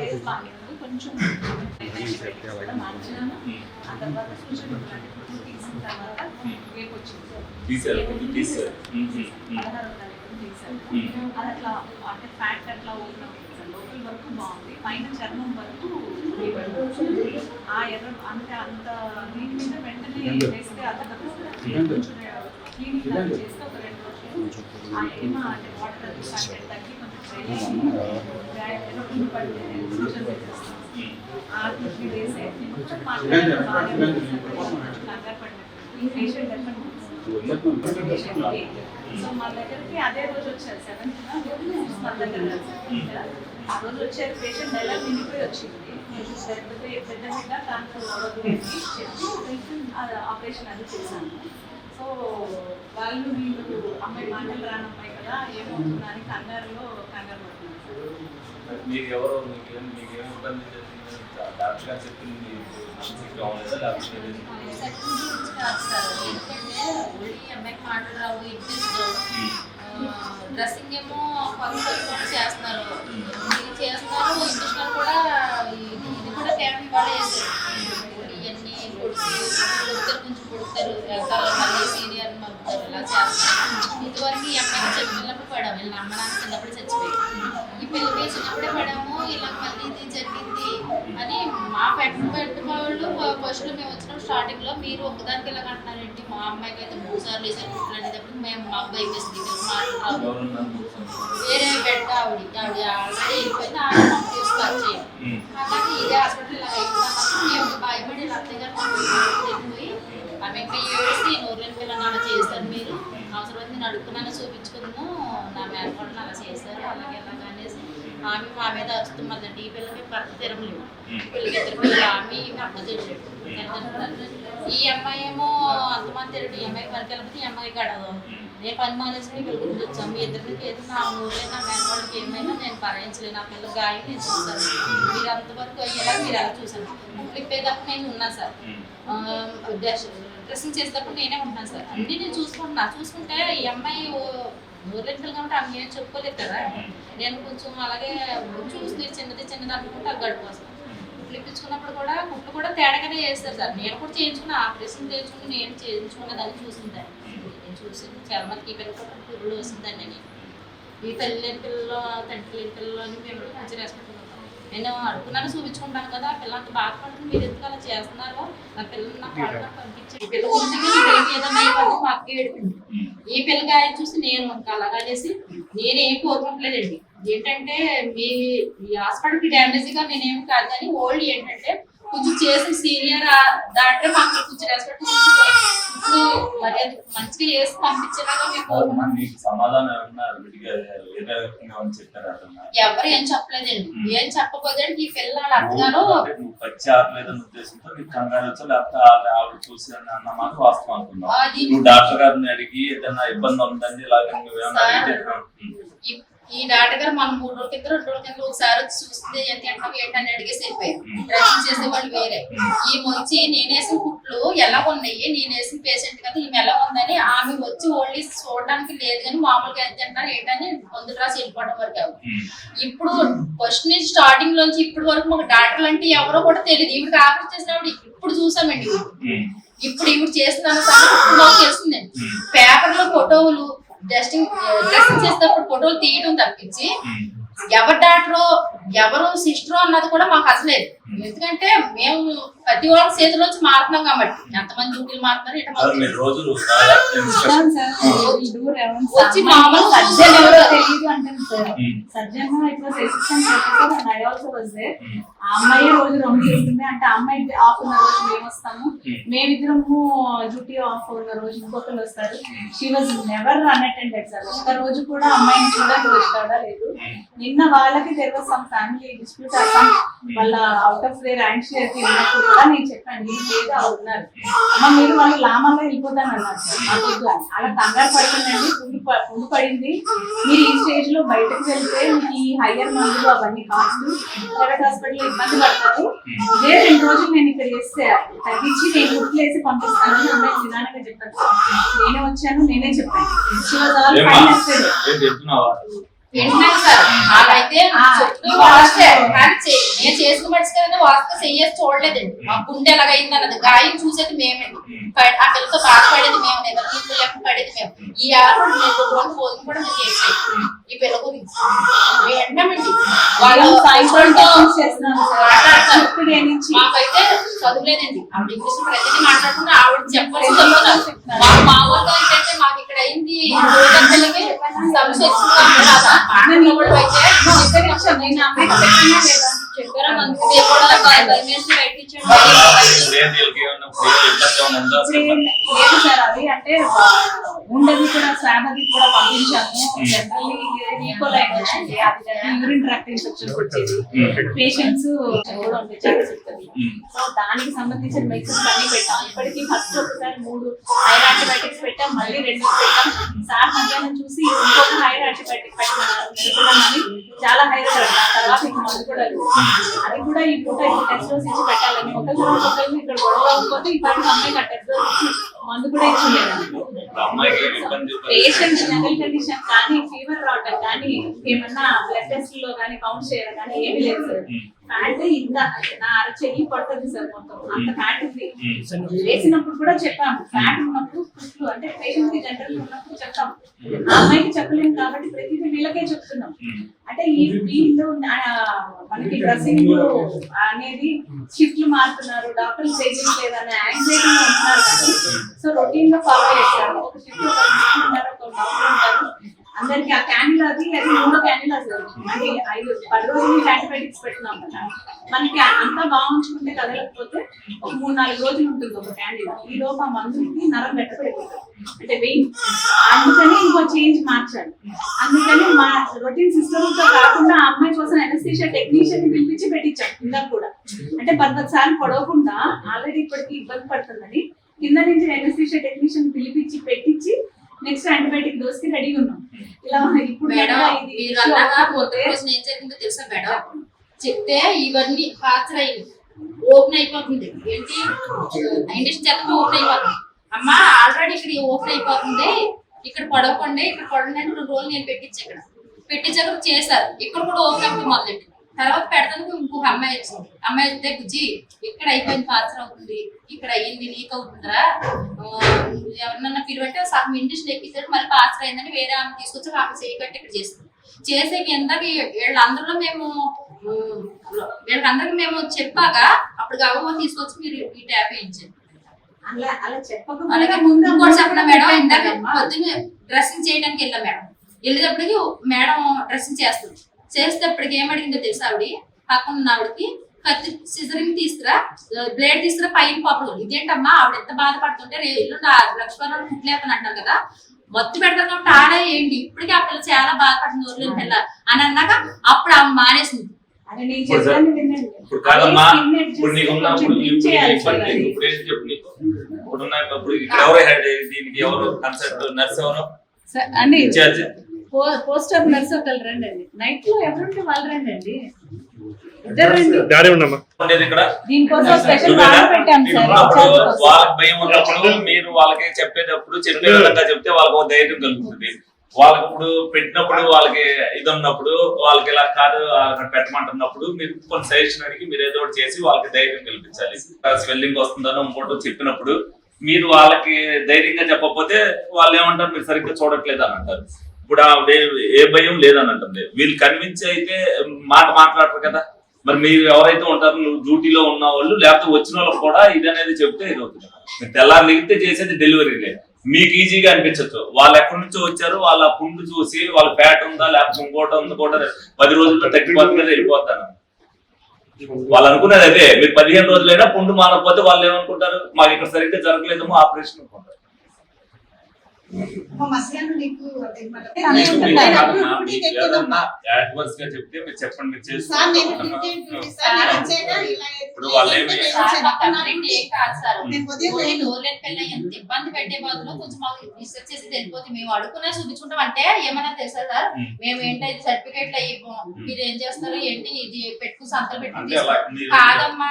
Days బాగానే కొంచెం. ఆ తర్వాత సూచన తీసిన తర్వాత రేపు వచ్చింది ఉమ్. పదహారో మ్మ్. అది అట్లా అంటే ఫ్యాట్ అట్లా ఓపెన్ లోపల వరకు బాగుంది. పైన చర్మం వరకు ఆ ఎర్ర అంటే అంత నీటి మీద వెంటనే వేస్తే అతను క్లీనింగ్ చేస్తే ఒక రెండు రోజులు ఆ ఏమ అంటే వాటర్ అది తగ్గి ఈ పేషెంట్ ఎఫెక్ట్ సో మా దగ్గరికి అదే రోజు వచ్చారు సెవెంత్ మన దగ్గర ఆ రోజు వచ్చారు పేషెంట్ నెల నిండిపోయి వచ్చింది పెద్ద బిడ్డ ట్రాన్స్ఫర్ అవ్వదు అని చెప్పి ఆపరేషన్ అది చేశాను సో వాళ్ళు వీళ్ళు అమ్మాయి మాటలు రాని అమ్మాయి కదా ఏమవుతుందా అని కంగారులో కంగారు మీకు ఎవరో మీకు ఏం మీకు ఏం ఇబ్బంది చేసింది? డాక్టర్ గారు చెప్పింది మీకు మంచిగా కావాలేదా లేకపోతే ఏది? డ్రెస్సింగ్ ఏమో కొత్త చేస్తున్నారు ఇది చేస్తున్నారు ఇంజక్షన్ కూడా ఇది కూడా ఇవాళ వేశారు ఇవన్నీ కొడుకు వెళ్తారు మళ్ళీ సీనియర్ పంపుతారు ఇలా చేస్తారు. ఇదివరకు ఈ అమ్మాయికి చిన్నపిల్లప్పుడు పడాము. వీళ్ళ అమ్మ నాన్న చిన్నప్పుడు చచ్చిపోయి ఈ పిల్లకి చిన్నప్పుడే పడాము. ఇలా మళ్ళీ ఇది జరిగింది అని మా పెట్ట పెట్ట వాళ్ళు ఫస్ట్ మేము వచ్చిన స్టార్టింగ్లో మీరు ఒకదానికి ఇలా అంటున్నారేంటి? మా అమ్మాయికి అయితే మూడు సార్లు అనేటప్పుడు మేము మా అబ్బాయి వేసింది కూర్చొని? వేరే బెడ్ ఆవిడ ఆవిడ ఆల్రెడీ వెళ్ళిపోయింది ఆవిడ మాకు తీసుకొచ్చి చేయండి ఉమ్. అలాగే ఇదే హాస్పిటల్ ఇలా అయిపోయినప్పుడు మేము భయపడి ఇలా అత్తయ్య గారు వెళ్ళిపోయి ఆమె ఇంకా ఏడిసి నూరులేని పిల్లలు అలా చేశారు మీరు అవసరమైతే నేను అడుగుతున్నాను చూపించుకుందాం నా మేనకోడలు అలా చేశారు అలాగే అలాగే అనేసి ఆమె మా మీద వస్తుందండి ఈ పిల్లకి భర్త తిరగలేవు పిల్లకి ఇద్దరు ఆమె ఈ అమ్మాయి ఏమో అంతమంది తిరగడు ఈ అమ్మాయికి పనికి వెళ్ళకపోతే ఈ అమ్మాయి గడదు నేను పని మానేసి మీ పిల్లల గురించి వచ్చాం. మీ ఇద్దరికి ఏదో నా ఊరే నా మేనవాళ్ళకి ఏమైనా నేను భరించలేను నా పిల్లల గాయం నేను చూసాను మీరు అంతవరకు అయ్యేలా మీరు ఎలా చూసాను ఇప్పేటప్పుడు నేను ఉన్నా సార్. డ్రెస్సింగ్ చేసేటప్పుడు నేనే ఉంటున్నాను సార్. అన్నీ నేను చూసుకుంటున్నా. చూసుకుంటే ఈ అమ్మాయి ఊర్లెక్కలు కాబట్టి ఆమె ఏం చెప్పుకోలేదు కదా. నేను కొంచెం అలాగే చూసి చిన్నది చిన్నది అనుకుంటే అవి గడిపోస్తాను ఇప్పించుకున్నప్పుడు కూడా కుట్లు కూడా తేడాగానే చేస్తారు సార్. నేను కూడా చేయించుకున్న ఆపరేషన్ చేయించుకుని నేను చేయించుకున్నదాన్ని చూసిందాన్ని నేను చూసి చాలా మందికి ఈ పిల్లలు వస్తుందండి. నేను ఈ తల్లి లేని పిల్లలు తండ్రి లేని పిల్లలు అని మేము మంచి రెస్పెక్ట్ నేను అడుగుతున్నాను చూపించుకుంటాను కదా పిల్ల అంత బాధపడుతుంది మీరు ఎందుకు అలా చేస్తున్నారు? నా పిల్లలు నా పంపించి ఈ పిల్ల గురించి ఈ పిల్లకి ఏదైనా ఇవ్వాలి మా అక్క ఏడిపింది ఈ పిల్లకాయ చూసి నేను అలాగనేసి నేనేం కోరుకోవట్లేదండి ఏంటంటే మీ ఈ హాస్పిటల్కి డ్యామేజ్గా నేనేం కాదు కానీ ఓల్డ్ ఏంటంటే కొంచెం చేసిన సీనియర్ దాంట్లో మాకు కొంచెం రెస్పెక్ట్ ఇప్పుడు మరి మంచిగా చేసి పంపించేలాగా మీకు సమాధానం ఎవరు ఏం చెప్పలేదండి. ఏం చెప్పకపోతే ఈ పిల్ల వాళ్ళ అత్తగారు. అంటే నువ్వు పచ్చి ఆపలేదన్న ఉద్దేశంతో నీకు కంగారు వచ్చా లేకపోతే ఆవిడ ఆవిడ చూసి అని అన్న మాట వాస్తవం అనుకున్నావు అది నువ్వు డాక్టర్ గారిని అడిగి ఏదైనా ఇబ్బంది ఉందండి ఇలాగే ఈ- ఈ డాక్టర్ గారు మనం మూడు రోజుల కింద రెండు రోజుల కింద ఒకసారి వచ్చి చూస్తే ఎంత ఎంటాం ఏంటని అడిగేసి వెళ్ళిపోయారు డ్రెస్సింగ్ చేసే వాళ్ళు వేరే. ఈమె వచ్చి నేనేసిన కుట్లు ఎలా ఉన్నాయి? నేను వేసిన పేషెంట్ కదా ఈమె ఎలా ఉందని ఆమె వచ్చి ఓన్లీ చూడడానికి లేదు కానీ మామూలుగా ఎంత తింటారు ఏంటని మందులు రాసి వెళ్ళిపోవడం వరకు. ఇప్పుడు ఫస్ట్ నుంచి స్టార్టింగ్ నుంచి ఇప్పటి వరకు మాకు డాక్టర్లు అంటే ఎవరో కూడా తెలియదు. ఈవిడ ఆపరేట్ చేసినప్పుడు ఇప్పుడు చూసామండి. ఇవి. ఇప్పుడు ఇవి చేస్తున్న సంగతి మాకు తెలిసిందండి పేపర్లో ఫోటోలు డ్రెస్సింగ్ డ్రెస్సింగ్ చేసేటప్పుడు ఫోటోలు తీయడం తప్పించి. ఎవరు డాక్టరో ఎవరు సిస్టరో అన్నది కూడా మాకు అసలేదు ఎందుకంటే మేము ప్రతి వాళ్ళ చేతిలోంచి మారుతున్నాం కాబట్టి. ఎంతమంది డ్యూటీలు మారుతున్నారు రోజు వచ్చి మామూలు సర్జన్ ఎవరో తెలియదు అంటాను సార్. సర్జన్. ఆ అమ్మాయి రోజు రౌండ్ చేస్తుంది అంటే ఆ అమ్మాయి ఆఫ్ ఉన్న రోజు మేము వస్తాము. మేమిద్దరము డ్యూటీ ఆఫ్ ఉన్న రోజు ఇంకొకరు వస్తారు. She was never unattended sir. ఒక్క రోజు కూడా అమ్మాయిని చూడడానికి వచ్చాడా లేదు. నిన్న వాళ్ళకి వాజ్ సమ్ ఫ్యామిలీ డిస్ప్యూట్ వాళ్ళ అవుట్ ఆఫ్ దేర్ యాంగ్షియర్కి ఉన్నప్పుడు కూడా నేను చెప్పాను నేను లేదు ఆవిడ ఉన్నారు అమ్మ మీరు వాళ్ళు లామంగా వెళ్ళిపోతాను అన్నారు సార్. నాకు వద్దు అని. అలా కంగారు పడుతుందండి. పుండు పుండు పడింది. మీరు ఈ స్టేజ్లో బయటకు వెళ్తే మీకు ఈ హయ్యర్ మందులు అవన్నీ కాస్ట్ ప్రైవేట్ హాస్పిటల్ ఇబ్బంది పడతారు. ఇదే రెండు రోజులు నేను ఇక్కడ చేస్తే తగ్గించి నేను కుట్లు వేసి పంపిస్తానని అమ్మాయి నిదానంగా చెప్పాను సార్. నేనే వచ్చాను నేనే చెప్పాను. వింటున్నాను సార్ వాళ్ళైతే చెప్తూ వాస్తే కానీ నేను చేసుకున్న మనిషి కదా వాస్తవ చెయ్యేసి చూడలేదండి మా గుండె ఎలాగైంది అన్నది గాయం చూసేది మేమండి ఆ పిల్లతో బాధపడేది మేము నిద్ర లేకుండా పడేది మేము ఈ ఆరు రెండు రోజులు భోజనం కూడా మేము చేసాం ఈ పిల్ల గురించి. వాళ్ళు వాళ్ళు సాయంత్రం చేస్తున్నాను మాకైతే చదువులేదండి. ఆవిడ ఇంగ్లీష్ ప్రతిదీ మాట్లాడుతున్నా ఆవిడ చెప్పాల్సి చెప్తున్నారు మా ఊళ్ళో ఏంటంటే మాకు ఇక్కడ అయింది రోజంతలకి సమస్య వచ్చింది లేదా? సార్ అది అంటే ఉండేది కూడా స్వాబ్ అది కూడా పంపించాము. జనరల్లీ అది యూరిన్ ట్రాక్ట్ ఇన్ఫెక్షన్ వచ్చేది పేషెంట్స్ కూడా ఉండే ఛాన్స్ ఉంటుంది ఉమ్. సో దానికి సంబంధించిన మెడిసిన్స్ అన్ని పెట్టాం. ఇప్పటికి ఫస్ట్ ఒకసారి మూడు హైర్ యాంటీబయాటిక్స్ పెట్టాం. మళ్ళీ రెండు పెట్టాం. సార్ మధ్యాహ్నం చూసి ఇంకొక హైర్ యాంటీబయాటిక్ నిలబడమని చాలా హైదరాబాద్ తర్వాత కూడా అది కూడా ఈ పూట ఇప్పుడు టెస్ట్ ఇచ్చి పెట్టాలని. ఒకరి ఒకరికి ఇక్కడ గొడవ అవ్వకపోతే పని అమ్మాయికి ఆ టెస్ట్ ఇచ్చి మందు కూడా ఇబ్బంది పేషెంట్ జనరల్ కండిషన్ కానీ ఫీవర్ రావటం కానీ ఏమన్నా బ్లడ్ టెస్ట్లో కానీ కౌంట్ చేయడం కానీ ఏమీ లేదు సార్. ఫ్యాట్ ఇంత నా అరచెయ్యి పడుతుంది సార్ మొత్తం. అంత ఫ్యాట్ ఉంది. వేసినప్పుడు కూడా చెప్పాము. ఫ్యాట్ ఉన్నప్పుడు పుట్లు అంటే పేషెంట్కి జనరల్ ఉన్నప్పుడు చెప్తాం. ఆ అమ్మాయికి చెప్పలేము కాబట్టి ప్రతిదీ వీళ్ళకే చెప్తున్నాం. అంటే ఈ ఫీల్డ్ మనకి డ్రెస్సింగ్ అనేది షిఫ్ట్లు మారుతున్నారు. డాక్టర్లు చేసింది లేదనే యాంగ్జైటీ ఉంటున్నారు సో రొటీన్గా ఫాలో చేస్తాను. ఒక షిఫ్ట్ ఒక అందరికి ఆ క్యాండిల్ అది అది మూడో క్యాన్యుల్ సార్ ఐదు పది రోజులు యాంటీబయాటిక్స్ పెట్టినాం కదా. మనకి అంతా బాగుంచుకుంటే కదలకపోతే ఒక మూడు నాలుగు రోజులు ఉంటుంది ఒక క్యాండిల్ ఈ లోపు ఆ మందుకి నరం గట్టపడిపోతుంది అంటే వెయిన్ అందుకని ఇంకో చేంజ్ మార్చాలి. అందుకని మా రొటీన్ సిస్టమ్తో కాకుండా ఆ అమ్మాయి కోసం ఎనస్థీషియా టెక్నీషియన్ పిలిపించి పెట్టించాం. ఇందాక కూడా. అంటే పద్దెనిమిది సార్లు పడవకుండా ఆల్రెడీ ఇప్పటికి ఇబ్బంది పడుతుందని కింద నుంచి ఎనస్థీషియా టెక్నీషియన్ పిలిపించి పెట్టించి నెక్స్ట్ యాంటీబయాటిక్ డోస్కి రెడీగా ఉన్నాం. ఇలా ఇప్పుడు తెలుసా మేడం? చెప్తే ఇవన్నీ పాత్ర ఓపెన్ అయిపోతుంది. ఏంటి? ఇండస్ట్రీ చెత్త ఓపెన్ అయిపోతుంది. అమ్మా ఆల్రెడీ ఇక్కడ ఓపెన్ అయిపోతుంది. ఇక్కడ పడవకండి ఇక్కడ పడండి అంటే రెండు రోజులు నేను పెట్టించా ఇక్కడ. పెట్టించాక చేశారు. ఇక్కడ కూడా ఓపెన్ అయిపోయి మొదలెట్టి తర్వాత పెడతానికి ఇంకొక అమ్మాయి వచ్చింది అమ్మాయి వస్తే బుజ్జి ఇక్కడ అయిపోయింది పాత్ర అవుతుంది ఇక్కడ అయ్యింది లీక్ అవుతుందిరా. ఎవరినన్నా పిలువంటే సగం ఇండస్ట్రీ ఎక్కించారు మళ్ళీ పాత్ర అయిందని వేరే ఆమె తీసుకొచ్చి ఆమె చేయకట్టి ఇక్కడ చేస్తుంది. చేసే కిందకి వీళ్ళందరిలో మేము ఉమ్, వీళ్ళందరికీ మేము చెప్పాక అప్పుడు గవ్వ తీసుకొచ్చి మీరు ఈ ట్యాప్ అలా అలాగే ముందు కూడా చెప్పిన మేడం? ఇందాక. పొద్దున్న డ్రెస్సింగ్ చేయడానికి వెళ్ళాం మేడం. వెళ్ళేటప్పటికి మేడం డ్రెస్సింగ్ చేస్తుంది. చేసేటప్పటికి ఏం అడిగిందో తెలుసా ఆవిడ? పక్కన ఉన్న ఆవిడకి కత్తి సిజరింగ్ తీసుకురా బ్లేడ్ తీసుకురా పైన పాపడు. ఇదేంటమ్మా ఆవిడ ఎంత బాధపడుతుంటే రే ఇల్లు లక్ష్మణ్ కుట్లేపని అంటారు కదా. మొత్తం పెడతారు కాబట్టి ఆడే ఏంటి? ఇప్పటికీ ఆ పిల్ల చాలా బాధపడుతుంది ఊర్లో పిల్ల అని అన్నాక అప్పుడు ఆమె మానేసింది. అరే నేను ఇప్పుడు చెప్పాను వినండి. ఇప్పుడు కాదమ్మా అదే skin edges ఇప్పుడు నీకు కొంచెం ఉన్నప్పుడు trim ఇప్పుడు చేయాలి ఇబ్బంది సార్ అది. ఇప్పుడు ఏం చెప్పు నీకు? ఇప్పుడు ఉన్న ఇప్పుడు ఇక్కడ ఎవరు హెడ్ దీనికి ఎవరు కన్సల్ట్ నర్స్ ఎవరు? సార్, అండి ఇన్ఛార్జ్. పోస్ట్ ఆఫ్ నర్స్ ఒకళ్ళు రండి అండి నైట్లో ఎవరుంటే వాళ్ళు రండి. అండి ఇద్దరు రండి ఇక్కడ. దీనికోసం స్పెషల్ పెట్టాం సార్. వాళ్ళకి భయం ఉన్నప్పుడు మీరు వాళ్ళకి చెప్పేటప్పుడు చెప్పే విధంగా చెప్తే వాళ్ళకి ధైర్యం కలుగుతుంది. వాళ్ళకి ఇప్పుడు పెట్టినప్పుడు వాళ్ళకి ఇది ఉన్నప్పుడు వాళ్ళకి ఇలా కాదు అక్కడ పెట్టమంటున్నప్పుడు మీరు కొన్ని సజెషన్ అడిగి మీరు ఏదో ఒకటి చేసి వాళ్ళకి ధైర్యం కల్పించాలి. స్వెల్లింగ్ వస్తుందనో ఇంకోటి చెప్పినప్పుడు మీరు వాళ్ళకి ధైర్యంగా చెప్పకపోతే వాళ్ళు ఏమంటారు? మీరు సరిగ్గా చూడట్లేదు అని అంటారు. ఇప్పుడు ఆవిడ ఏ- భయం లేదని అంటుంది వీళ్ళు కన్విన్స్ అయితే మాట మాట్లాడరు కదా. మరి మీరు ఎవరైతే ఉంటారో నువ్వు డ్యూటీలో ఉన్న వాళ్ళు లేకపోతే వచ్చిన వాళ్ళకి కూడా ఇది అనేది చెప్తే ఇది అవుతుంది. మీరు తెల్లారి లిగితే చేసేది డెలివరీలే మీకు ఈజీగా అనిపించచ్చు. వాళ్ళు ఎక్కడి నుంచో వచ్చారు వాళ్ళ పుండు చూసి వాళ్ళ ఫ్యాట్ ఉందా లేకపోతే ఇంకోట ఉంది కూడా పది రోజుల్లో తగ్గిపోతుంది వెళ్ళిపోతాను వాళ్ళు అనుకునేది అదే. మీరు పదిహేను రోజులైనా పుండు మానకపోతే వాళ్ళు ఏమనుకుంటారు? మాకు ఇక్కడ సరిగ్గా జరగలేదేమో ఆపరేషన్ అనుకుంటారు. Adverse గా చెప్తే మీరు చెప్పండి ఇప్పుడు వాళ్ళు ఏమి- ఇబ్బంది పెట్టే బదులు కొంచెం మాకు రీసెర్చ్ చేసి తెలిపోతే మేము అడుగుకునే చూపించుకుంటాం అంటే ఏమన్నా తెలుసా సార్. మేము ఏంటైతే సర్టిఫికేట్లు అయ్యిపోం మీరు ఏం చేస్తారు? ఏంటి ఇది? పెట్టుకుని సంతలు పెట్టుకుని కాదమ్మా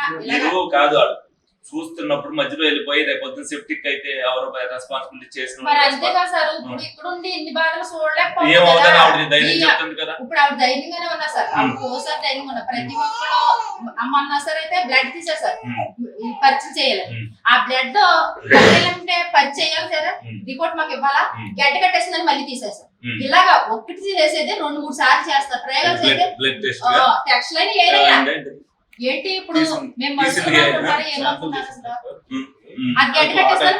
కాదు చూస్తున్నప్పుడు మధ్యలో వెళ్ళిపోయి రేపు పొద్దున్న సెప్టిక్ అయితే ఎవరు రెస్పాన్సిబిలిటీ చేసిన కదా ఏమవుతుంది కదా. ఆవిడ ధైర్యం చెప్తుంది కదా. ఇప్పుడు ఆవిడ ధైర్యంగానే ఉన్నా సార్. ఓసారి ధైర్యంగా ఉన్నా. ప్రతి ఒక్కరు అమ్మ అన్నా సరే అయితే బ్లడ్ తీసేసారు. పరిచయం చేయాలి. ఆ బ్లడ్ అంటే పరిచయం చేయాలి సరే. ఉం. రిపోర్ట్ మాకు ఇవ్వాలా. గడ్డ కట్టేసిందని మళ్ళీ తీసేసారు. ఇలాగా ఒకటి చేసేది రెండు మూడు సార్లు చేస్తారు ప్రయోగాలు చేస్తే టెస్ట్ టెక్స్ట్ లైన్ ఏదైనా ఏంటి ఇప్పుడు మేము అసలు? అది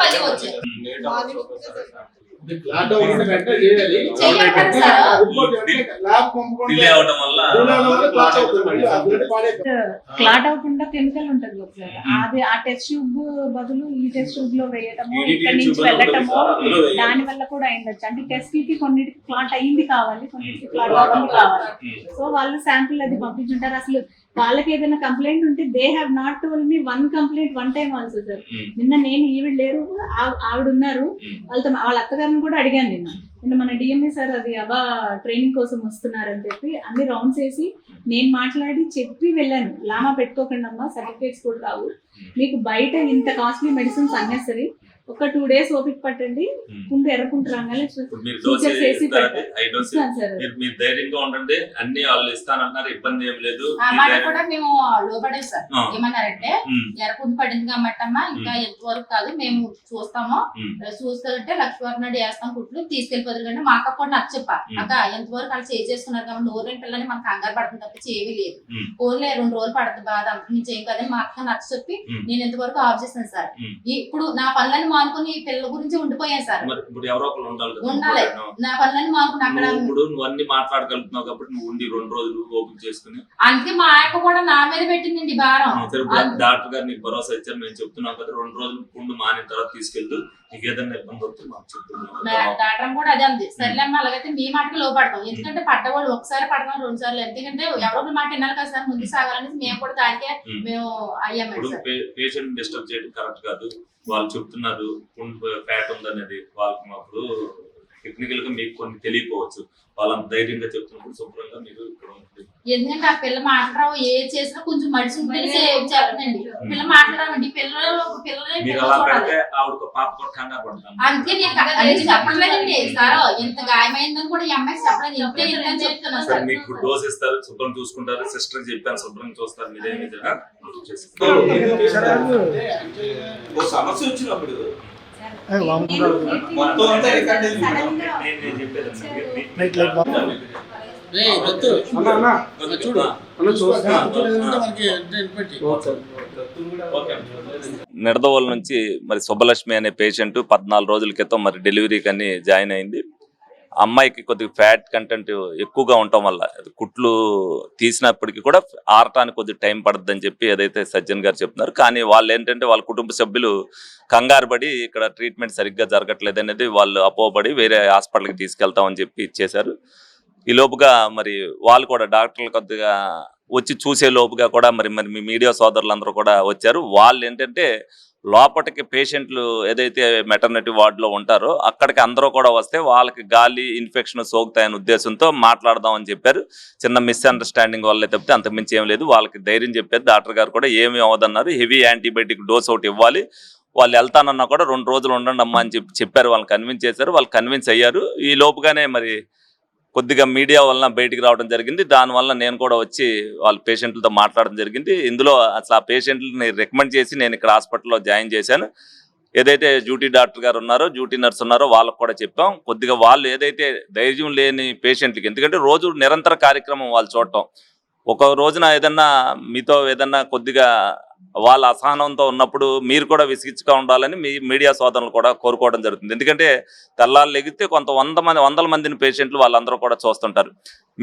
మళ్ళీ వచ్చారు క్లాట్ అవుతుంది అవ్వకుండా కెమికల్ ఉంటది లోపల అది ఆ టెస్ట్ ట్యూబ్ బదులు ఈ టెస్ట్ ట్యూబ్లో వేయటము ఇక్కడ నుంచి వెళ్ళటము. దాని వల్ల కూడా అయిండొచ్చు. అంటే టెస్ట్కి కొన్నిటికి క్లాట్ అయింది కావాలి కొన్నిటికి క్లాట్ అవ్వకుండా కావాలి. సో వాళ్ళు శాంపిల్ అది పంపించుంటారు. అసలు వాళ్ళకి ఏదైనా కంప్లైంట్ ఉంటే they have not told me one complaint one time also sir నిన్న నేను ఈవిడ లేరు ఆవిడ ఉన్నారు వాళ్ళతో వాళ్ళ అత్తగారిని కూడా అడిగాను నిన్న. నిన్న మన డిఎంఏ సార్ అది అబా ట్రైనింగ్ కోసం వస్తున్నారని చెప్పి అన్ని రౌండ్స్ వేసి నేను మాట్లాడి చెప్పి వెళ్ళాను. లామా పెట్టుకోకండి అమ్మా సర్టిఫికేట్స్ కూడా రావు. మీకు బయట ఇంత కాస్ట్లీ మెడిసిన్స్ అన్నెసరీ. ఒక టూ డేస్ ఓపిక పట్టండి. కుండు ఎర్రకుంటు రాగానే ఇప్పుడు మీరు డోస్ Features వేసి ఇస్తారండి ఐ డోస్ ఇస్తాను సార్. మీరు మీరు ధైర్యంగా ఉండండి. అన్ని వాళ్ళు ఇస్తానంటున్నారు. ఇబ్బంది ఏం లేదు. మాట కూడా మేము లోపడే సార్. ఏమన్నారంటే ఉమ్, ఎరకుంటు పడింది కాబట్టమ్మా ఇంకా ఎంతవరకు కాదు మేము చూస్తాము. ఉమ్, చూస్తుంటే లక్ష్మీవారం నాడు వేస్తాం కుట్లు తీసుకెళ్ళిపోతారు కంటే మా అక్క కూడా నాకు చెప్పా ఉమ్. అక్క ఎంతవరకు వాళ్ళు చేయి చేసుకున్నారు కాబట్టి నోరుని పిల్లని మనకు కంగారు పడుతుంది తప్ప చేవి లేదు. ఓన్లీ రెండు రోజులు పడుతుంది బాధ. అంత నుంచి ఏం కాదని మా అక్క నచ్చ చెప్పి. నేను ఎంతవరకు ఆఫ్ చేస్తాను సార్. ఇప్పుడు నా పనులని మానుకుని ఈ పిల్లల గురించి ఉండిపోయాను సార్. మరి ఇప్పుడు ఎవరో ఒకరు ఉండాలి. ఉండాలి. నా పనులని మానుకుని అక్కడ నువ్వు ఇప్పుడు నువ్వు అన్ని మాట్లాడగలుగుతున్నావు కాబట్టి నువ్వు ఉండి రెండు రోజులు ఓపెన్ చేసుకుని. అందుకే మా అక్క కూడా నా మీద పెట్టిందండి భారం. సరే ఇప్పుడు డాక్టర్ గారు నీకు భరోసా ఇచ్చారు మేము చెప్తున్నాం కదా రెండు రోజులు పుండు మానిన తర్వాత తీసుకెళ్తూ నీకు ఏదైనా ఇబ్బంది వస్తే మాకు చెప్తున్నాం డాక్టర్ కూడా అదే అంది. సర్లేమ్మ అలాగైతే మీ మాటకి లోపడతాం. ఎందుకంటే పడ్డవాళ్ళు ఒకసారి పడతాం రెండు సార్లు. ఎందుకంటే ఎవరో మాట వినాలి కదా సార్ ముందు సాగాలని మేము కూడా దానికే. మేము సార్. పేషెంట్ డిస్టర్బ్ చేయడం కరెక్ట్ కాదు. వాళ్ళు చెప్తున్నారు ఫ్యాట్ ఉందనేది వాళ్ళకి అప్పుడు టెక్నికల్గా మీకు కొన్ని తెలియకపోవచ్చు. వాళ్ళంత ధైర్యంగా చెప్తున్నప్పుడు శుభ్రంగా మీరు ఇక్కడ ఎందుకంటే ఆ పిల్ల మాట్లాడరావు ఏ చేసినా కొంచెం ఉంటేనే చెప్తుందండి పిల్ల మాట్లాడరావండి పిల్లలు అందుకే నేను అన్ని చెప్పట్లేదండి సార్ ఎంత గాయమైందని కూడా ఈ అమ్మాయికి చెప్పలేదు. ఇంతే ఇంతని చెప్తున్నా సరే. మీకు డోస్ ఇస్తారు శుభ్రం చూసుకుంటారు సిస్టర్ చెప్పాను శుభ్రం చూస్తారు సమస్య వచ్చినప్పుడు. మొత్తం అంతా రికార్డ్. నేను చెప్పేది ఏయ్, దత్తు, అన్న, అన్న, అన్న చూడు. అన్న చూస్తా. మనకి ఇన్పుట్ ఇయ్యి. ఓకే. నిడదవోలు నుంచి మరి సుబ్బలక్ష్మి అనే పేషెంట్ పద్నాలుగు రోజుల క్రితం మరి డెలివరీకి అని జాయిన్ అయింది. అమ్మాయికి కొద్దిగా ఫ్యాట్ కంటెంట్ ఎక్కువగా ఉండటం వల్ల అది కుట్లు తీసినప్పటికీ కూడా ఆరటానికి కొద్దిగా టైం పడుతుందని చెప్పి ఏదైతే సజ్జన్ గారు చెప్తున్నారు. కానీ వాళ్ళు ఏంటంటే వాళ్ళ కుటుంబ సభ్యులు కంగారు పడి ఇక్కడ ట్రీట్మెంట్ సరిగ్గా జరగట్లేదు అనేది వాళ్ళు అపోబడి వేరే హాస్పిటల్కి తీసుకెళ్తామని చెప్పి ఇచ్చేశారు. ఈ లోపుగా మరి వాళ్ళు కూడా డాక్టర్లు కొద్దిగా వచ్చి చూసే లోపుగా కూడా మరి మరి మీ మీడియా సోదరులందరూ కూడా వచ్చారు. వాళ్ళు ఏంటంటే లోపటికి పేషెంట్లు ఏదైతే మెటర్నిటీ వార్డులో ఉంటారో అక్కడికి అందరూ కూడా వస్తే వాళ్ళకి గాలి ఇన్ఫెక్షన్ సోకుతాయనే ఉద్దేశంతో మాట్లాడదామని చెప్పారు. చిన్న మిస్అండర్స్టాండింగ్ వల్లే తప్పితే అంత మించి ఏం లేదు. వాళ్ళకి ధైర్యం చెప్పారు డాక్టర్ గారు కూడా ఏమీ అవ్వదన్నారు. హెవీ యాంటీబయాటిక్ డోస్ ఒకటి ఇవ్వాలి. వాళ్ళు వెళ్తానన్నా కూడా రెండు రోజులు ఉండండి అమ్మా అని చెప్పి చెప్పారు. వాళ్ళని కన్విన్స్ చేశారు. వాళ్ళు కన్విన్స్ అయ్యారు. ఈ లోపుగానే మరి కొద్దిగా మీడియా వలన బయటికి రావడం జరిగింది. దానివల్ల నేను కూడా వచ్చి వాళ్ళ పేషెంట్లతో మాట్లాడడం జరిగింది. ఇందులో అసలు ఆ పేషెంట్లని రికమెండ్ చేసి నేను ఇక్కడ హాస్పిటల్లో జాయిన్ చేశాను. ఏదైతే డ్యూటీ డాక్టర్ గారు ఉన్నారో డ్యూటీ నర్స్ ఉన్నారో వాళ్ళకు కూడా చెప్పాం. కొద్దిగా వాళ్ళు ఏదైతే ధైర్యం లేని పేషెంట్లకి ఎందుకంటే రోజు నిరంతర కార్యక్రమం వాళ్ళు చూడటం. ఒక రోజున ఏదన్నా మీతో ఏదన్నా కొద్దిగా వాళ్ళ అసహనంతో ఉన్నప్పుడు మీరు కూడా విసిగించుగా ఉండాలని మీ మీడియా సోదరులు కూడా కోరుకోవడం జరుగుతుంది. ఎందుకంటే తెల్లాలు లెగితే కొంత వంద మంది వందల మందిని పేషెంట్లు వాళ్ళందరూ కూడా చూస్తుంటారు.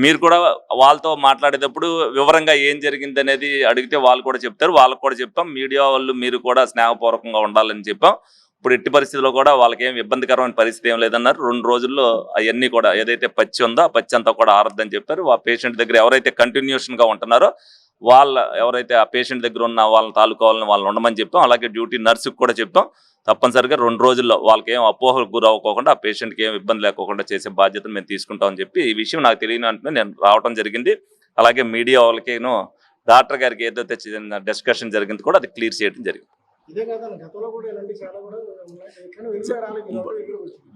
మీరు కూడా వాళ్ళతో మాట్లాడేటప్పుడు వివరంగా ఏం జరిగింది అనేది అడిగితే వాళ్ళు కూడా చెప్తారు. వాళ్ళకు కూడా చెప్పాం మీడియా వాళ్ళు మీరు కూడా స్నేహపూర్వకంగా ఉండాలని చెప్పాం. ఇప్పుడు ఎట్టి పరిస్థితుల్లో కూడా వాళ్ళకి ఏం ఇబ్బందికరమైన పరిస్థితి ఏం లేదన్నారు. రెండు రోజుల్లో అవన్నీ కూడా ఏదైతే పచ్చి ఉందో ఆ పచ్చి అంతా కూడా ఆరద్దని చెప్పారు ఆ పేషెంట్ దగ్గర ఎవరైతే కంటిన్యూషన్గా ఉంటున్నారో వాళ్ళ ఎవరైతే ఆ పేషెంట్ దగ్గర ఉన్న వాళ్ళని తాలూకోవాలని వాళ్ళని ఉండమని చెప్పాం అలాగే డ్యూటీ నర్సుకి కూడా చెప్పాం తప్పనిసరిగా రెండు రోజుల్లో వాళ్ళకి ఏం అపోహలకు గురవ్వకోకుండా ఆ పేషెంట్కి ఏం ఇబ్బంది లేకోకుండా చేసే బాధ్యతను మేము తీసుకుంటామని చెప్పి ఈ విషయం నాకు తెలియని వెంటనే నేను రావడం జరిగింది. అలాగే మీడియా వాళ్ళకిను డాక్టర్ గారికి ఏదైతే డిస్కషన్ జరిగింది కూడా అది క్లియర్ చేయడం జరిగింది.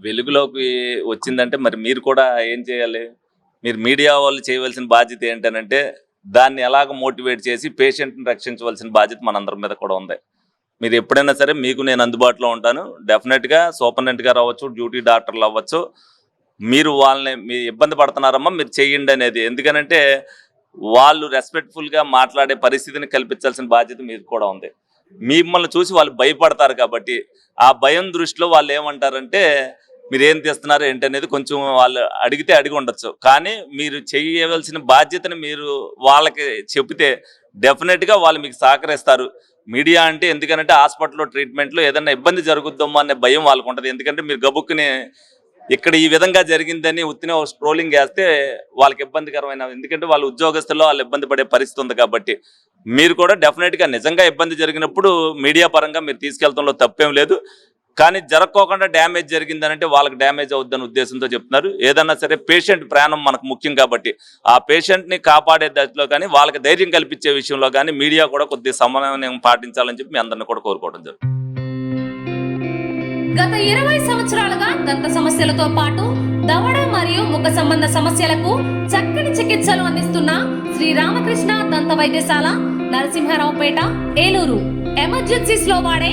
వెలుగులోకి వచ్చిందంటే మరి మీరు కూడా ఏం చేయాలి? మీరు మీడియా వాళ్ళు చేయవలసిన బాధ్యత ఏంటనంటే దాన్ని ఎలాగ మోటివేట్ చేసి పేషెంట్ని రక్షించవలసిన బాధ్యత మనందరి మీద కూడా ఉంది. మీరు ఎప్పుడైనా సరే మీకు నేను అందుబాటులో ఉంటాను. డెఫినెట్గా సూపరింటెండెంట్గా రావచ్చు డ్యూటీ డాక్టర్లు అవ్వచ్చు. మీరు వాళ్ళని మీ ఇబ్బంది పడుతున్నారమ్మా మీరు చెయ్యండి అనేది. ఎందుకనంటే వాళ్ళు రెస్పెక్ట్ఫుల్గా మాట్లాడే పరిస్థితిని కల్పించాల్సిన బాధ్యత మీకు కూడా ఉంది. మిమ్మల్ని చూసి వాళ్ళు భయపడతారు కాబట్టి ఆ భయం దృష్టిలో వాళ్ళు ఏమంటారంటే మీరు ఏం తెస్తున్నారు ఏంటి అనేది కొంచెం వాళ్ళు అడిగితే అడిగి ఉండొచ్చు. కానీ మీరు చేయవలసిన బాధ్యతని మీరు వాళ్ళకి చెబితే డెఫినెట్గా వాళ్ళు మీకు సహకరిస్తారు. మీడియా అంటే ఎందుకంటే హాస్పిటల్లో ట్రీట్మెంట్లో ఏదైనా ఇబ్బంది జరుగుద్దామో అనే భయం వాళ్ళకు ఉంటుంది. ఎందుకంటే మీరు గబుక్కుని ఇక్కడ ఈ విధంగా జరిగిందని ఉత్తిన స్క్రోలింగ్ వేస్తే వాళ్ళకి ఇబ్బందికరమైన ఎందుకంటే వాళ్ళు ఉద్యోగస్తుల్లో వాళ్ళు ఇబ్బంది పడే పరిస్థితి ఉంది కాబట్టి మీరు కూడా డెఫినెట్గా నిజంగా ఇబ్బంది జరిగినప్పుడు మీడియా పరంగా మీరు తీసుకెళ్తంలో తప్పేం లేదు. కానీ జరగకోకుండా డ్యామేజ్ జరిగిందనంటే వాళ్ళకి డ్యామేజ్ అవుద్దన్న ఉద్దేశంతో చెప్తున్నారు. ఏదన్నా సరే పేషెంట్ ప్రాణం మనకు ముఖ్యం కాబట్టి ఆ పేషెంట్ని కాపాడే దశలో కానీ వాళ్ళకి ధైర్యం కల్పించే విషయంలో కానీ మీడియా కూడా కొద్దిగా సమన్వయం పాటించాలని చెప్పి మీ అందరిని కూడా కోరుకోవడం జరుగుతుంది. గత ఇరవై సంవత్సరాలుగా దంత సమస్యలతో పాటు దవడ మరియు ముఖ సంబంధ సమస్యలకు చక్కని చికిత్సలు అందిస్తున్న శ్రీ రామకృష్ణ దంత వైద్యశాల నరసింహారావుపేట ఏలూరు. ఎమర్జెన్సీస్లో వాడే